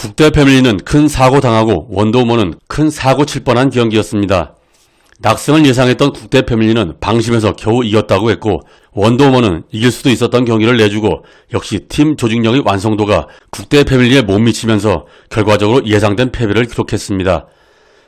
국대 패밀리는 큰 사고 당하고 원더우먼은 큰 사고 칠 뻔한 경기였습니다. 낙승을 예상했던 국대 패밀리는 방심해서 겨우 이겼다고 했고 원더우먼은 이길 수도 있었던 경기를 내주고 역시 팀 조직력의 완성도가 국대 패밀리에 못 미치면서 결과적으로 예상된 패배를 기록했습니다.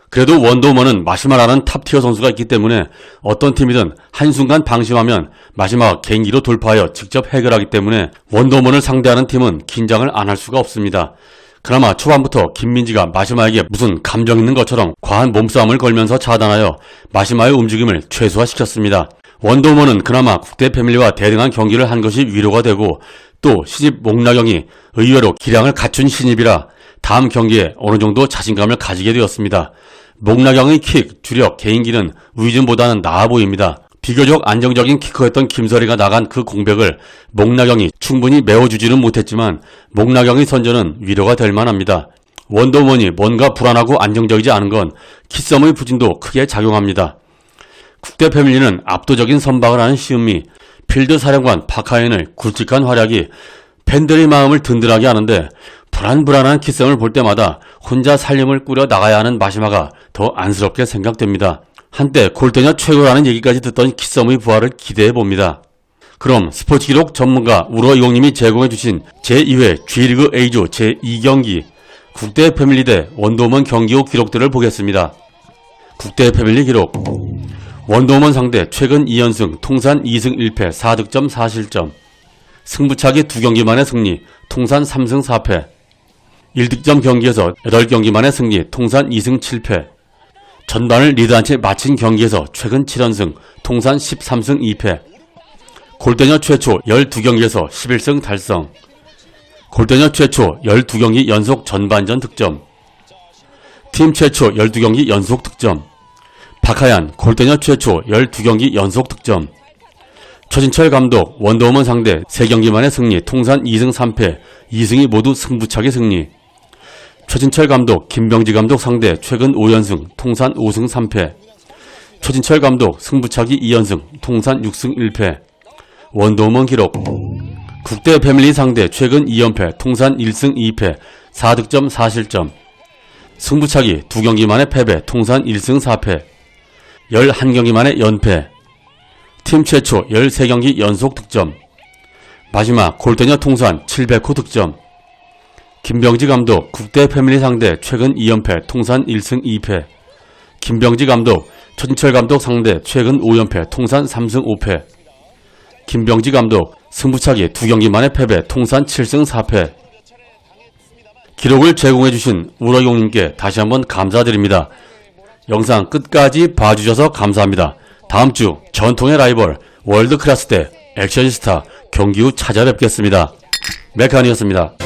그래도 원더우먼은 마시마라는 탑티어 선수가 있기 때문에 어떤 팀이든 한순간 방심하면 마지막 개인기로 돌파하여 직접 해결하기 때문에 원더우먼을 상대하는 팀은 긴장을 안 할 수가 없습니다. 그나마 초반부터 김민지가 마시마에게 무슨 감정 있는 것처럼 과한 몸싸움을 걸면서 차단하여 마시마의 움직임을 최소화시켰습니다. 원더우먼은 그나마 국대 패밀리와 대등한 경기를 한 것이 위로가 되고 또 시집 목나경이 의외로 기량을 갖춘 신입이라 다음 경기에 어느 정도 자신감을 가지게 되었습니다. 목나경의 킥, 주력, 개인기는 위즌보다는 나아 보입니다. 비교적 안정적인 키커였던 김설이가 나간 그 공백을 목나경이 충분히 메워주지는 못했지만 목나경의 선전은 위로가 될 만합니다. 원더우먼이 뭔가 불안하고 안정적이지 않은 건 키썸의 부진도 크게 작용합니다. 국대 패밀리는 압도적인 선방을 하는 시은미, 필드 사령관 파카엔의 굵직한 활약이 팬들의 마음을 든든하게 하는데 불안불안한 키썸을 볼 때마다 혼자 살림을 꾸려 나가야 하는 마시마가 더 안쓰럽게 생각됩니다. 한때 골대녀 최고라는 얘기까지 듣던 키썸의 부활을 기대해 봅니다. 그럼 스포츠 기록 전문가 우러 이용님이 제공해 주신 제2회 G리그 A조 제2경기 국대 패밀리 대 원도우먼 경기 후 기록들을 보겠습니다. 국대 패밀리 기록 원도우먼 상대 최근 2연승 통산 2승 1패 4득점 4실점 승부차기 2경기 만의 승리 통산 3승 4패 1득점 경기에서 8경기 만의 승리 통산 2승 7패 전반을 리드한 채 마친 경기에서 최근 7연승 통산 13승 2패. 골대녀 최초 12경기에서 11승 달성. 골대녀 최초 12경기 연속 전반전 득점. 팀 최초 12경기 연속 득점. 박하얀 골대녀 최초 12경기 연속 득점. 최진철 감독 원더우먼 상대 3경기 만의 승리 통산 2승 3패. 2승이 모두 승부차기 승리 최진철 감독 김병지 감독 상대 최근 5연승 통산 5승 3패. 최진철 감독 승부차기 2연승 통산 6승 1패. 원더우먼 기록. 국대 패밀리 상대 최근 2연패 통산 1승 2패. 4득점 4실점. 승부차기 2경기 만의 패배 통산 1승 4패. 11경기 만의 연패. 팀 최초 13경기 연속 득점. 마지막 골대녀 통산 700호 득점 김병지 감독 국대 패밀리 상대 최근 2연패 통산 1승 2패 김병지 감독 최진철 감독 상대 최근 5연패 통산 3승 5패 김병지 감독 승부차기 2경기 만의 패배 통산 7승 4패 기록을 제공해주신 우러용님께 다시 한번 감사드립니다. 영상 끝까지 봐주셔서 감사합니다. 다음 주 전통의 라이벌 월드클래스 대 액션스타 경기 후 찾아뵙겠습니다. 메칸이었습니다.